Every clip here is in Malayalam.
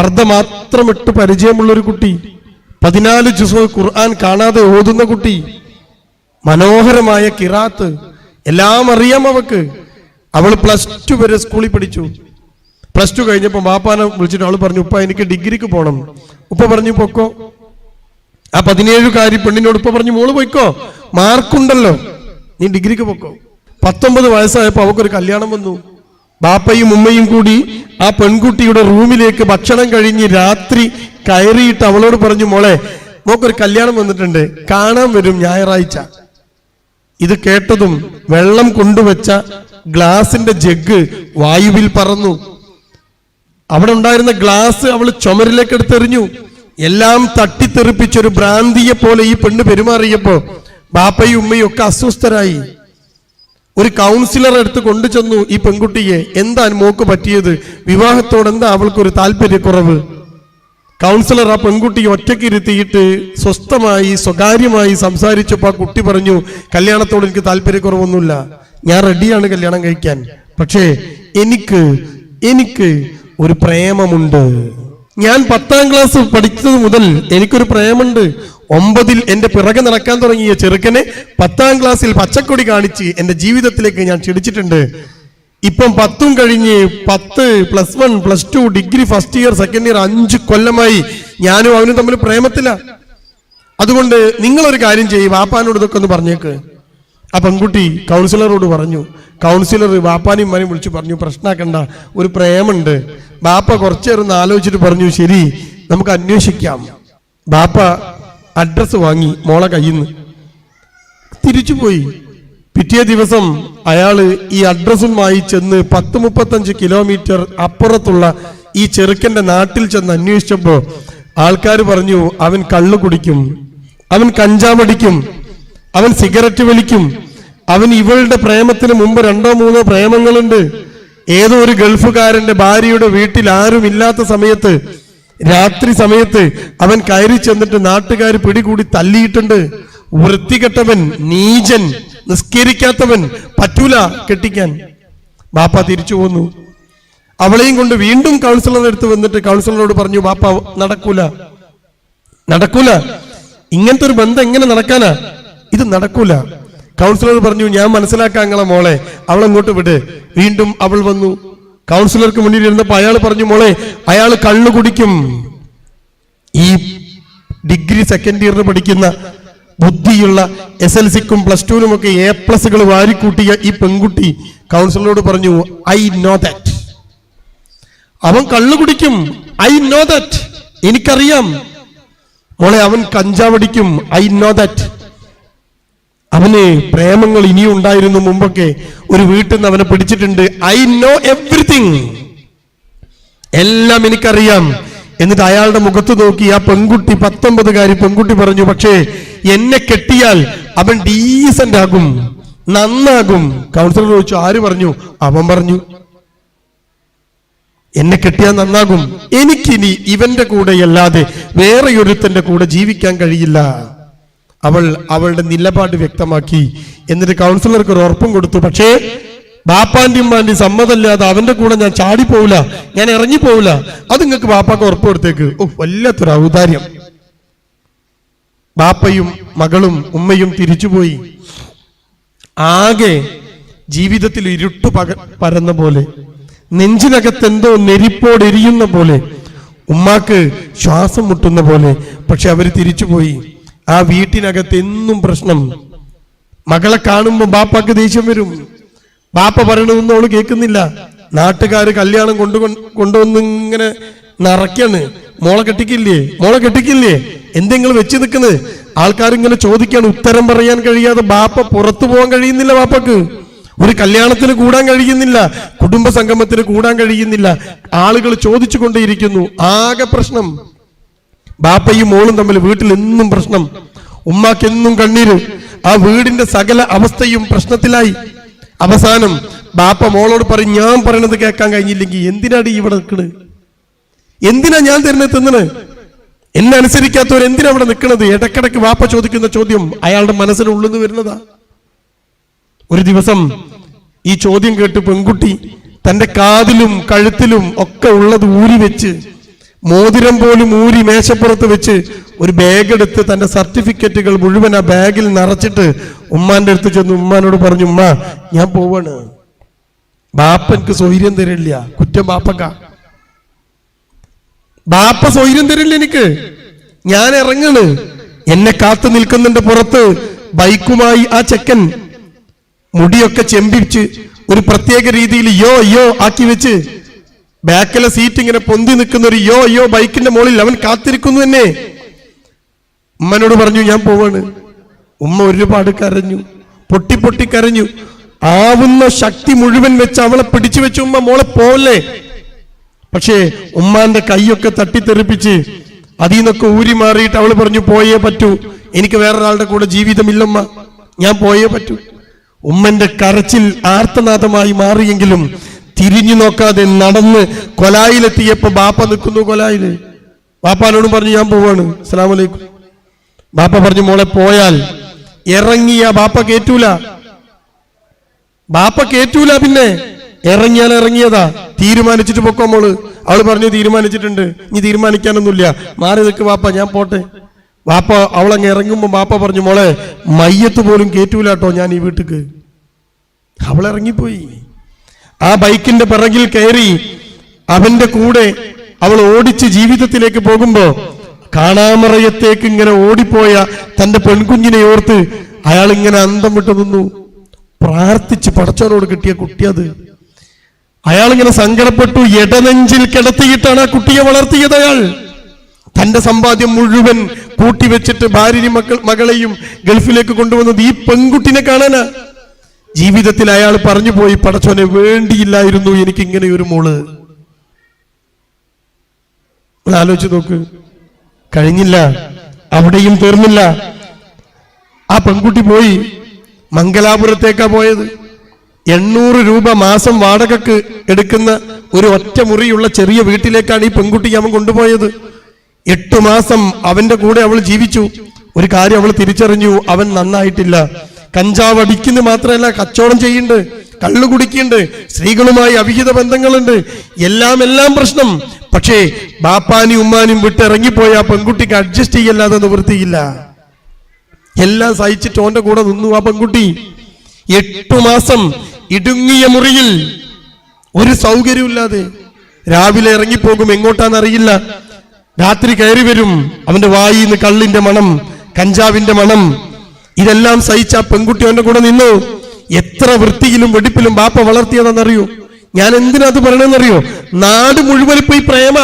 പർദ്ദ പരിചയമുള്ള ഒരു കുട്ടി പതിനാല് ജുസോ ഖുർആൻ കാണാതെ ഓതുന്ന കുട്ടി മനോഹരമായ കിറാത്ത് എല്ലാം അറിയാം അവക്ക്. അവൾ പ്ലസ് ടു വരെ സ്കൂളിൽ പഠിച്ചു. പ്ലസ് ടു കഴിഞ്ഞപ്പോൾ ബാപ്പാനെ വിളിച്ചിട്ട് അവൾ പറഞ്ഞു ഉപ്പ എനിക്ക് ഡിഗ്രിക്ക് പോകണം ഉപ്പ പറഞ്ഞു പൊക്കോ. ആ പതിനേഴുകാരി പെണ്ണിനോട് ഉപ്പ പറഞ്ഞു മോൾ പൊയ്ക്കോ മാർക്കുണ്ടല്ലോ. നീ ഡിഗ്രിക്ക് പൊക്കോ. പത്തൊമ്പത് വയസ്സായപ്പോൾ അവക്കൊരു കല്യാണം വന്നു. ബാപ്പയും ഉമ്മയും കൂടി ആ പെൺകുട്ടിയുടെ റൂമിലേക്ക് ഭക്ഷണം കഴിഞ്ഞ് രാത്രി കയറിയിട്ട് അവളോട് പറഞ്ഞു മോളെ മോക്കൊരു കല്യാണം വന്നിട്ടുണ്ട്. കാണാൻ വരും ഞായറാഴ്ച. ഇത് കേട്ടതും വെള്ളം കൊണ്ടുവച്ച ഗ്ലാസിന്റെ ജഗ് വായുവിൽ പറന്നു. അവിടെ ഉണ്ടായിരുന്ന ഗ്ലാസ് അവൾ ചുമരിലേക്ക് എടുത്തെറിഞ്ഞു. എല്ലാം തട്ടിത്തെറിപ്പിച്ചൊരു ഭ്രാന്തിയെ പോലെ ഈ പെണ്ണ് പെരുമാറിയപ്പോ ബാപ്പയും ഉമ്മയും ഒക്കെ അസ്വസ്ഥരായി. ഒരു കൗൺസിലർ അടുത്ത് കൊണ്ടുചെന്നു ഈ പെൺകുട്ടിയെ. എന്താ മോക്ക് പറ്റിയത്? വിവാഹത്തോട് എന്താ അവൾക്കൊരു താല്പര്യക്കുറവ്? കൗൺസിലർ ആ പെൺകുട്ടിയെ ഒറ്റയ്ക്ക് ഇരുത്തിയിട്ട് സ്വസ്ഥമായി സ്വകാര്യമായി സംസാരിച്ചപ്പോൾ ആ കുട്ടി പറഞ്ഞു കല്യാണത്തോട് എനിക്ക് താല്പര്യക്കുറവൊന്നുമില്ല. ഞാൻ റെഡിയാണ് കല്യാണം കഴിക്കാൻ. പക്ഷേ എനിക്ക് എനിക്ക് ഒരു പ്രേമമുണ്ട്. ഞാൻ പത്താം ക്ലാസ് പഠിച്ചത് മുതൽ എനിക്കൊരു പ്രേമുണ്ട് ഒമ്പതിൽ എന്റെ പിറകെ നടക്കാൻ തുടങ്ങിയ ചെറുക്കനെ പത്താം ക്ലാസ്സിൽ പച്ചക്കൊടി കാണിച്ച് എന്റെ ജീവിതത്തിലേക്ക് ഞാൻ ക്ഷണിച്ചിട്ടുണ്ട്. ഇപ്പം പത്തും കഴിഞ്ഞ് പത്ത് plus one plus two degree first year second year അഞ്ച് കൊല്ലമായി ഞാനും അവനും തമ്മിൽ പ്രേമത്തില. അതുകൊണ്ട് നിങ്ങളൊരു കാര്യം ചെയ്യും വാപ്പാനോട് ഇതൊക്കെ ഒന്ന് പറഞ്ഞേക്ക്. ആ പെൺകുട്ടി കൗൺസിലറോട് പറഞ്ഞു. കൗൺസിലർ വാപ്പാനും ഉമ്മാനും വിളിച്ചു പറഞ്ഞു പ്രശ്നമാക്കണ്ട ഒരു പ്രേമുണ്ട്. ബാപ്പ കുറച്ചു നേരം ഒന്ന് ആലോചിച്ചിട്ട് പറഞ്ഞു ശരി നമുക്ക് അന്വേഷിക്കാം. ബാപ്പ അഡ്രസ്സ് വാങ്ങി മോളെ കയ്യിൽ നിന്ന് തിരിച്ചുപോയി. പിറ്റേ ദിവസം അയാൾ ഈ അഡ്രസ്സുമായി ചെന്ന് പത്ത് മുപ്പത്തഞ്ച് കിലോമീറ്റർ അപ്പുറത്തുള്ള ഈ ചെറുക്കന്റെ നാട്ടിൽ ചെന്ന് അന്വേഷിച്ചപ്പോ ആൾക്കാർ പറഞ്ഞു അവൻ കള്ളു കുടിക്കും അവൻ കഞ്ചാമടിക്കും അവൻ സിഗരറ്റ് വലിക്കും അവൻ ഇവളുടെ പ്രേമത്തിന് മുമ്പ് രണ്ടോ മൂന്നോ പ്രേമങ്ങളുണ്ട്. ഏതോ ഒരു ഗൾഫുകാരന്റെ ഭാര്യയുടെ വീട്ടിൽ ആരും ഇല്ലാത്ത സമയത്ത് രാത്രി സമയത്ത് അവൻ കയറി ചെന്നിട്ട് നാട്ടുകാർ പിടികൂടി തല്ലിയിട്ടുണ്ട് വൃത്തികെട്ടവൻ നീചൻ നിസ്കരിക്കാത്തവൻ പറ്റൂല കെട്ടിക്കാൻ. ബാപ്പ തിരിച്ചു പോന്നു. അവളെയും കൊണ്ട് വീണ്ടും കൗൺസിലറുടെ അടുത്ത് വന്നിട്ട് കൗൺസിലറോട് പറഞ്ഞു ബാപ്പ നടക്കൂല. നടക്കൂല. ഇങ്ങനത്തെ ഒരു ബന്ധം എങ്ങനെ നടക്കാനാ? ഇത് നടക്കൂല. കൗൺസിലർ പറഞ്ഞു ഞാൻ മനസ്സിലാക്കാം നിങ്ങളെ മോളെ. അവളെങ്ങോട്ട് വിട്. വീണ്ടും അവൾ വന്നു. കൗൺസിലർക്ക് മുന്നിൽ ഇരുന്നപ്പോ അയാൾ പറഞ്ഞു മോളെ അയാൾ കള്ളു കുടിക്കും. ഈ ഡിഗ്രി സെക്കൻഡ് ഇയറിന് പഠിക്കുന്ന ബുദ്ധിയുള്ള എസ് എൽ സിക്കും പ്ലസ് ടുവിനും ഒക്കെ എ പ്ലസുകൾ വാരിക്കൂട്ടിയ ഈ പെൺകുട്ടി കൗൺസിലറോട് പറഞ്ഞു ഐ നോ ദാറ്റ്. അവൻ കള്ളു കുടിക്കും. I know that. എനിക്കറിയാം. മോളെ അവൻ കഞ്ചാവടിക്കും. I know that. അവന് പ്രേമങ്ങൾ ഇനിയും ഉണ്ടായിരുന്നു മുമ്പൊക്കെ. ഒരു വീട്ടിൽ നിന്ന് അവനെ പിടിച്ചിട്ടുണ്ട്. ഐ നോ എവ്രിതിങ് എല്ലാം എനിക്കറിയാം. എന്നിട്ട് അയാളുടെ മുഖത്ത് നോക്കി ആ പെൺകുട്ടി പത്തൊമ്പതുകാരി പെൺകുട്ടി പറഞ്ഞു പക്ഷേ എന്നെ കെട്ടിയാൽ അവൻ ഡീസന്റ് ആകും നന്നാകും. കൗൺസിലർ ചോദിച്ചു ആര് പറഞ്ഞു? അവൻ പറഞ്ഞു എന്നെ കെട്ടിയാൽ നന്നാകും. എനിക്കിനി ഇവന്റെ കൂടെ അല്ലാതെ വേറെ ഒരുത്തന്റെ കൂടെ ജീവിക്കാൻ കഴിയില്ല. അവൾ അവളുടെ നിലപാട് വ്യക്തമാക്കി. എന്നിട്ട് കൗൺസിലർക്ക് ഒരു ഉറപ്പും കൊടുത്തു. പക്ഷേ ബാപ്പാന്റെയും ഉമ്മാന്റെ സമ്മതമില്ലാതെ അവന്റെ കൂടെ ഞാൻ ചാടി പോവില്ല. ഞാൻ ഇറങ്ങി പോവില്ല. അത് നിങ്ങൾക്ക് ബാപ്പാക്ക് ഉറപ്പ് കൊടുത്തേക്ക്. ഓ വല്ലാത്തൊരു ഔദാര്യം. ബാപ്പയും മകളും ഉമ്മയും തിരിച്ചുപോയി. ആകെ ജീവിതത്തിൽ ഇരുട്ട് പക പരന്ന പോലെ. നെഞ്ചിനകത്തെന്തോ നെരിപ്പോടെരിയുന്ന പോലെ. ഉമ്മാക്ക് ശ്വാസം മുട്ടുന്ന പോലെ. പക്ഷെ അവർ തിരിച്ചുപോയി. ആ വീട്ടിനകത്ത് എന്നും പ്രശ്നം. മകളെ കാണുമ്പോൾ ബാപ്പാക്ക് ദേഷ്യം വരും. ബാപ്പ പറയണതൊന്നും അവൾ കേൾക്കുന്നില്ല. നാട്ടുകാര് കല്യാണം കൊണ്ടു കൊണ്ടുവന്ന് ഇങ്ങനെ നിറയ്ക്കാണ്. മോളെ കെട്ടിക്കില്ലേ? മോളെ കെട്ടിക്കില്ലേ? എന്തെങ്കിലും വെച്ച് നിൽക്കുന്നത്? ആൾക്കാർ ഇങ്ങനെ ചോദിക്കാണ്. ഉത്തരം പറയാൻ കഴിയാതെ ബാപ്പ പുറത്തു പോകാൻ കഴിയുന്നില്ല ബാപ്പക്ക്. ഒരു കല്യാണത്തിന് കൂടാൻ കഴിയുന്നില്ല. കുടുംബ സംഗമത്തിന് കൂടാൻ കഴിയുന്നില്ല. ആളുകൾ ചോദിച്ചു കൊണ്ടേയിരിക്കുന്നു ആകെ പ്രശ്നം. ബാപ്പയും മോളും തമ്മിൽ വീട്ടിൽ എന്നും പ്രശ്നം. ഉമ്മാക്കെന്നും കണ്ണീര്. ആ വീടിന്റെ സകല അവസ്ഥയും പ്രശ്നത്തിലായി. അവസാനം ബാപ്പ മോളോട് പറയും ഞാൻ പറയണത് കേൾക്കാൻ കഴിഞ്ഞില്ലെങ്കിൽ എന്തിനാടി ഇവിടെ നിൽക്കണ്? എന്തിനാ ഞാൻ തന്നെ തിന്നണ്? എന്നെ അനുസരിക്കാത്തവർ എന്തിനാ അവിടെ നിൽക്കുന്നത് ഇടക്കിടക്ക് വാപ്പ ചോദിക്കുന്ന ചോദ്യം അയാളുടെ മനസ്സിനുള്ളിൽ നിന്ന് വരുന്നതാ. ഒരു ദിവസം ഈ ചോദ്യം കേട്ട് പെൺകുട്ടി തന്റെ കാതിലും കഴുത്തിലും ഒക്കെ ഉള്ളത് ഊരി വെച്ച് മോതിരം പോലും ഊരി മേശപ്പുറത്ത് വെച്ച് ഒരു ബാഗ് എടുത്ത് തന്റെ സർട്ടിഫിക്കറ്റുകൾ മുഴുവൻ ആ ബാഗിൽ നിറച്ചിട്ട് ഉമ്മാന്റെ അടുത്ത് ചെന്ന് ഉമ്മാനോട് പറഞ്ഞു ഉമ്മ ഞാൻ പോവാണ്. ബാപ്പൻക്ക് സ്വൈര്യം തരില്ല. കുറ്റം ബാപ്പക്ക. ബാപ്പ സ്വൈര്യം തരില്ല എനിക്ക്. ഞാൻ ഇറങ്ങണ്. എന്നെ കാത്തു നിൽക്കുന്നുണ്ട് പുറത്ത് ബൈക്കുമായി ആ ചെക്കൻ മുടിയൊക്കെ ചെമ്പിച്ച് ഒരു പ്രത്യേക രീതിയിൽ യോ യോ ആക്കി വെച്ച് ബാക്കിലെ സീറ്റ് ഇങ്ങനെ പൊന്തി നിൽക്കുന്ന ഒരു യോ യോ ബൈക്കിന്റെ മുകളിൽ അവൻ കാത്തിരിക്കുന്നു തന്നെ ഉമ്മനോട് പറഞ്ഞു ഞാൻ പോവാണ്. ഉമ്മ ഒരുപാട് കരഞ്ഞു പൊട്ടി പൊട്ടി കരഞ്ഞു. ആവുന്ന ശക്തി മുഴുവൻ വെച്ച് അവളെ പിടിച്ചു വെച്ച് ഉമ്മ മോളെ പോവല്ലേ? പക്ഷേ ഉമ്മാന്റെ കൈയൊക്കെ തട്ടിത്തെറിപ്പിച്ച് അതിൽ നിന്നൊക്കെ ഊരി മാറിയിട്ട് അവൾ പറഞ്ഞു പോയേ പറ്റൂ. എനിക്ക് വേറൊരാളുടെ കൂടെ ജീവിതമില്ലമ്മ ഞാൻ പോയേ പറ്റൂ. ഉമ്മന്റെ കരച്ചിൽ ആർത്തനാദമായി മാറിയെങ്കിലും തിരിഞ്ഞു നോക്കാതെ നടന്ന് കൊലായിലെത്തിയപ്പോ ബാപ്പ നിൽക്കുന്നു കൊലായിൽ. ബാപ്പാനോടും പറഞ്ഞു ഞാൻ പോവാണ്. അലൈക്കും. ബാപ്പ പറഞ്ഞു മോളെ പോയാൽ ഇറങ്ങിയ ബാപ്പ കേറ്റൂല. ബാപ്പ കേറ്റൂല പിന്നെ. ഇറങ്ങിയാൽ ഇറങ്ങിയതാ. തീരുമാനിച്ചിട്ട് പൊക്കോ മോൾ. അവൾ പറഞ്ഞു തീരുമാനിച്ചിട്ടുണ്ട്. ഇനി തീരുമാനിക്കാനൊന്നുമില്ല. മാറി നിൽക്ക് ബാപ്പ ഞാൻ പോട്ടെ. ബാപ്പ അവളങ്ങ് ഇറങ്ങുമ്പോ ബാപ്പ പറഞ്ഞു മോളെ മയ്യത്ത് പോലും കേറ്റൂല കേട്ടോ ഞാൻ ഈ വീട്ടിക്ക്. അവൾ ഇറങ്ങിപ്പോയി. ആ ബൈക്കിന്റെ പിറകിൽ കയറി അവന്റെ കൂടെ അവൾ ഓടിച്ച് ജീവിതത്തിലേക്ക് പോകുമ്പോ കാണാമറയത്തേക്ക് ഇങ്ങനെ ഓടിപ്പോയ തന്റെ പെൺകുഞ്ഞിനെ ഓർത്ത് അയാൾ ഇങ്ങനെ അന്തം വിട്ടു നിന്നു. പ്രാർത്ഥിച്ച് പടച്ചവനോട് കിട്ടിയ കുട്ടിയത് അയാൾ ഇങ്ങനെ സങ്കടപ്പെട്ടു. ഇടനെഞ്ചിൽ കിടത്തിയിട്ടാണ് ആ കുട്ടിയെ വളർത്തിയത് അയാൾ. തന്റെ സമ്പാദ്യം മുഴുവൻ കൂട്ടിവെച്ചിട്ട് ഭാര്യയും മക്കൾ മകളെയും ഗൾഫിലേക്ക് കൊണ്ടുവന്നത് ഈ പെൺകുട്ടിനെ കാണാനാ. ജീവിതത്തിൽ അയാൾ പറഞ്ഞു പോയി പടച്ചോനെ വേണ്ടിയില്ലായിരുന്നു എനിക്ക് ഇങ്ങനെ ഒരു മോൾ. ആലോചിച്ച് നോക്ക്. കഴിഞ്ഞില്ല. അവിടെയും തീർന്നില്ല. ആ പെൺകുട്ടി പോയി. മംഗലാപുരത്തേക്കാ പോയത്. എണ്ണൂറ് രൂപ മാസം വാടകക്ക് എടുക്കുന്ന ഒരു ഒറ്റ മുറിയുള്ള ചെറിയ വീട്ടിലേക്കാണ് ഈ പെൺകുട്ടി അവൻ കൊണ്ടുപോയത്. എട്ടു മാസം അവന്റെ കൂടെ അവൾ ജീവിച്ചു. ഒരു കാര്യം അവൾ തിരിച്ചറിഞ്ഞു. അവൻ നന്നായിട്ടില്ല. കഞ്ചാവ് അടിക്കുന്നു മാത്രമല്ല കച്ചവടം ചെയ്യുന്നുണ്ട് കള്ളു കുടിക്കുന്നുണ്ട് സ്ത്രീകളുമായി അവിഹിത ബന്ധങ്ങളുണ്ട്. എല്ലാം എല്ലാം പ്രശ്നം. പക്ഷേ ബാപ്പാനും ഉമ്മാനും വിട്ട് ഇറങ്ങിപ്പോയ ആ പെൺകുട്ടിക്ക് അഡ്ജസ്റ്റ് ചെയ്യല്ലാതെ നിവൃത്തിയില്ല. എല്ലാം സഹിച്ചിട്ട് ഓന്റെ കൂടെ നിന്നു ആ പെൺകുട്ടി. എട്ടു മാസം ഇടുങ്ങിയ മുറിയിൽ ഒരു സൗകര്യമില്ലാതെ രാവിലെ ഇറങ്ങിപ്പോകും എങ്ങോട്ടാന്നറിയില്ല രാത്രി കയറി വരും അവന്റെ വായിന്ന് കള്ളിന്റെ മണം കഞ്ചാവിന്റെ മണം ഇതെല്ലാം സഹിച്ച ആ പെൺകുട്ടി അവന്റെ കൂടെ നിന്നു. എത്ര വൃത്തിയിലും വെടിപ്പിലും ബാപ്പ വളർത്തിയതെന്നറിയോ ഞാൻ എന്തിനാ അത് പറയണെന്നറിയോ നാട് മുഴുവൻ ഇപ്പൊ ഈ പ്രേമ.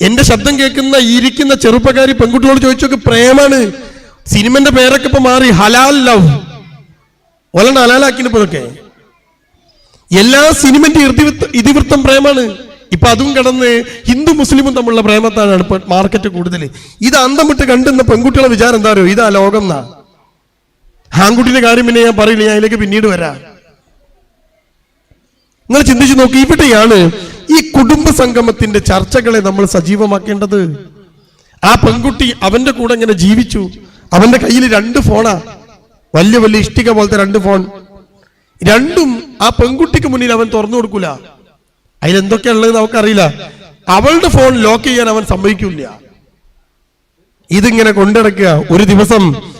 എന്റെ ശബ്ദം കേൾക്കുന്ന ഇരിക്കുന്ന ചെറുപ്പക്കാരി പെൺകുട്ടികളോട് ചോദിച്ചൊക്കെ പ്രേമാണ്. സിനിമന്റെ പേരൊക്കെ ഇപ്പൊ മാറി ഹലാൽ ലവ്. ഒലണ്ട ഹലാലാക്കിനിപ്പോഴൊക്കെ എല്ലാ സിനിമന്റെ ഇതിവൃത്ത ഇതിവൃത്തം പ്രേമാണ്. ഇപ്പൊ അതും കടന്ന് ഹിന്ദു മുസ്ലിമും തമ്മിലുള്ള പ്രേമത്താണ് മാർക്കറ്റ് കൂടുതൽ ഇത് അന്തം വിട്ട് കണ്ടുന്ന പെൺകുട്ടികളെ വിചാരം എന്താ അറിയോ? ഇതാ ലോകം എന്നാ ആൺകുട്ടിയുടെ കാര്യം പിന്നെ ഞാൻ പറയില്ല ഞാൻ അതിലേക്ക് പിന്നീട് വരാം. നിങ്ങൾ ചിന്തിച്ചു നോക്കി ഇവിടെയാണ് ഈ കുടുംബ സംഗമത്തിന്റെ ചർച്ചകളെ നമ്മൾ സജീവമാക്കേണ്ടത്. ആ പെൺകുട്ടി അവന്റെ കൂടെ ഇങ്ങനെ ജീവിച്ചു. അവന്റെ കയ്യിൽ രണ്ട് ഫോണാ. വലിയ വലിയ ഇഷ്ടിക പോലത്തെ രണ്ട് ഫോൺ. രണ്ടും ആ പെൺകുട്ടിക്ക് മുന്നിൽ അവൻ തുറന്നു കൊടുക്കൂല. അതിലെന്തൊക്കെയാ ഉള്ളത് നമുക്കറിയില്ല അവളുടെ ഫോൺ ലോക്ക് ചെയ്യാൻ അവൻ സമ്മതിക്കില്ല. ഇതിങ്ങനെ കൊണ്ടിടക്കുക. ഒരു ദിവസം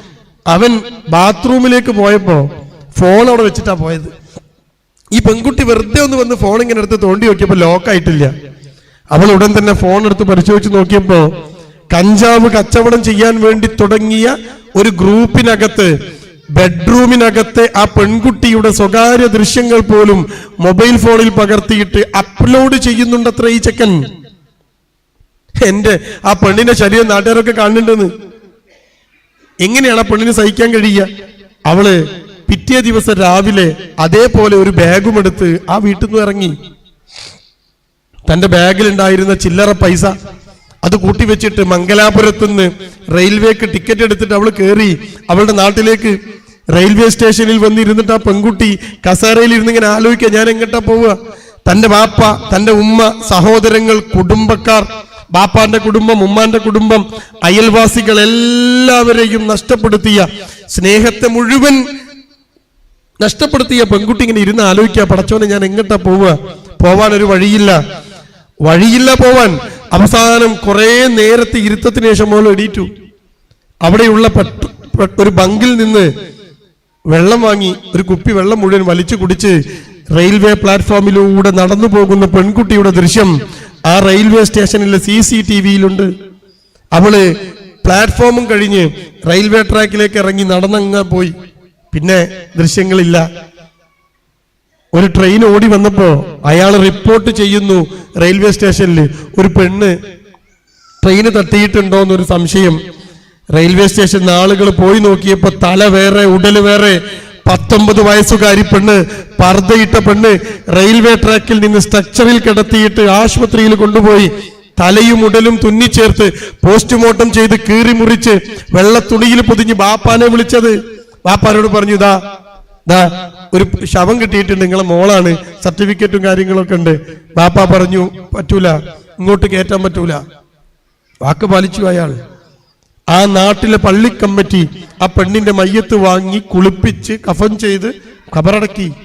അവൻ ബാത്റൂമിലേക്ക് പോയപ്പോ ഫോൺ അവിടെ വെച്ചിട്ടാ പോയത്. ഈ പെൺകുട്ടി വെറുതെ ഒന്ന് വന്ന് ഫോൺ ഇങ്ങനെ എടുത്ത് തോണ്ടി നോക്കിയപ്പോ ലോക്കായിട്ടില്ല അവൾ ഉടൻ തന്നെ ഫോൺ എടുത്ത് പരിശോധിച്ച് നോക്കിയപ്പോ കഞ്ചാവ് കച്ചവടം ചെയ്യാൻ വേണ്ടി തുടങ്ങിയ ഒരു ഗ്രൂപ്പിനകത്ത് ബെഡ്റൂമിനകത്തെ ആ പെൺകുട്ടിയുടെ സ്വകാര്യ ദൃശ്യങ്ങൾ പോലും മൊബൈൽ ഫോണിൽ പകർത്തിയിട്ട് അപ്ലോഡ് ചെയ്യുന്നുണ്ടത്ര ഈ ചെക്കൻ. എന്റെ ആ പെണ്ണിന്റെ ശരീരം നാട്ടുകാരൊക്കെ കാണുന്നുണ്ടെന്ന്. എങ്ങനെയാണ് ആ പെണ്ണിന് സഹിക്കാൻ കഴിയുക? അവൾ പിറ്റേ ദിവസം രാവിലെ അതേപോലെ ഒരു ബാഗും എടുത്ത് ആ വീട്ടിൽ നിന്ന് ഇറങ്ങി. തന്റെ ബാഗിൽ ഉണ്ടായിരുന്ന ചില്ലറ പൈസ അത് കൂട്ടിവെച്ചിട്ട് മംഗലാപുരത്ത് നിന്ന് റെയിൽവേക്ക് ടിക്കറ്റ് എടുത്തിട്ട് അവൾ കയറി അവളുടെ നാട്ടിലേക്ക് റെയിൽവേ സ്റ്റേഷനിൽ വന്നിരുന്നിട്ട് ആ പെൺകുട്ടി കസേരയിൽ ഇരുന്ന് ഇങ്ങനെ ആലോചിക്കുക ഞാൻ എങ്ങോട്ടാ പോവുക? തന്റെ വാപ്പ തന്റെ ഉമ്മ സഹോദരങ്ങൾ കുടുംബക്കാർ ബാപ്പാന്റെ കുടുംബം ഉമ്മാന്റെ കുടുംബം അയൽവാസികൾ എല്ലാവരെയും നഷ്ടപ്പെടുത്തിയ സ്നേഹത്തെ മുഴുവൻ നഷ്ടപ്പെടുത്തിയ പെൺകുട്ടി ഇങ്ങനെ ഇരുന്ന് ആലോചിക്കുക പടച്ചോനെ ഞാൻ എങ്ങോട്ടാ പോവുക? പോവാൻ ഒരു വഴിയില്ല. വഴിയില്ല പോവാൻ. അവസാനം കുറെ നേരത്തെ ഇരുത്തത്തിന് ശേഷം മോലും എണീറ്റു. അവിടെയുള്ള ഒരു ബങ്കിൽ നിന്ന് വെള്ളം വാങ്ങി ഒരു കുപ്പി വെള്ളം മുഴുവൻ വലിച്ചു കുടിച്ച് റെയിൽവേ പ്ലാറ്റ്ഫോമിലൂടെ നടന്നു പോകുന്ന പെൺകുട്ടിയുടെ ദൃശ്യം ആ റെയിൽവേ സ്റ്റേഷനിലെ സി സി ടി വിയിലുണ്ട്. അവൾ പ്ലാറ്റ്ഫോമും കഴിഞ്ഞ് റെയിൽവേ ട്രാക്കിലേക്ക് ഇറങ്ങി നടന്നങ്ങ പോയി. പിന്നെ ദൃശ്യങ്ങളില്ല. ഒരു ട്രെയിൻ ഓടി വന്നപ്പോ അയാൾ റിപ്പോർട്ട് ചെയ്യുന്നു റെയിൽവേ സ്റ്റേഷനിൽ ഒരു പെണ്ണ് ട്രെയിന് തട്ടിയിട്ടുണ്ടോ എന്നൊരു സംശയം. റെയിൽവേ സ്റ്റേഷൻ ആളുകൾ പോയി നോക്കിയപ്പോ തല വേറെ ഉടൽ വേറെ പത്തൊമ്പത് വയസ്സുകാരി പെണ്ണ് പർദ്ദയിട്ട പെണ്ണ് റെയിൽവേ ട്രാക്കിൽ നിന്ന് സ്ട്രക്ചറിൽ കിടത്തിയിട്ട് ആശുപത്രിയിൽ കൊണ്ടുപോയി തലയും ഉടലും തുന്നിച്ചേർത്ത് പോസ്റ്റ്മോർട്ടം ചെയ്ത് കീറി മുറിച്ച് വെള്ള തുണിയിൽ പൊതിഞ്ഞ് ബാപ്പാനെ വിളിച്ചത്. ബാപ്പാനോട് പറഞ്ഞു ഇതാ ദാ ഒരു ശവം കിട്ടിയിട്ടുണ്ട് നിങ്ങളെ മോളാണ് സർട്ടിഫിക്കറ്റും കാര്യങ്ങളൊക്കെ ഉണ്ട്. ബാപ്പ പറഞ്ഞു പറ്റൂല ഇങ്ങോട്ട് കയറ്റാൻ പറ്റൂല. വാക്ക് പാലിച്ചു അയാൾ. ആ നാട്ടിലെ പള്ളിക്കമ്മിറ്റി ആ പെണ്ണിന്റെ മയ്യത്ത് വാങ്ങി കുളിപ്പിച്ച് കഫം ചെയ്ത് ഖബറടക്കി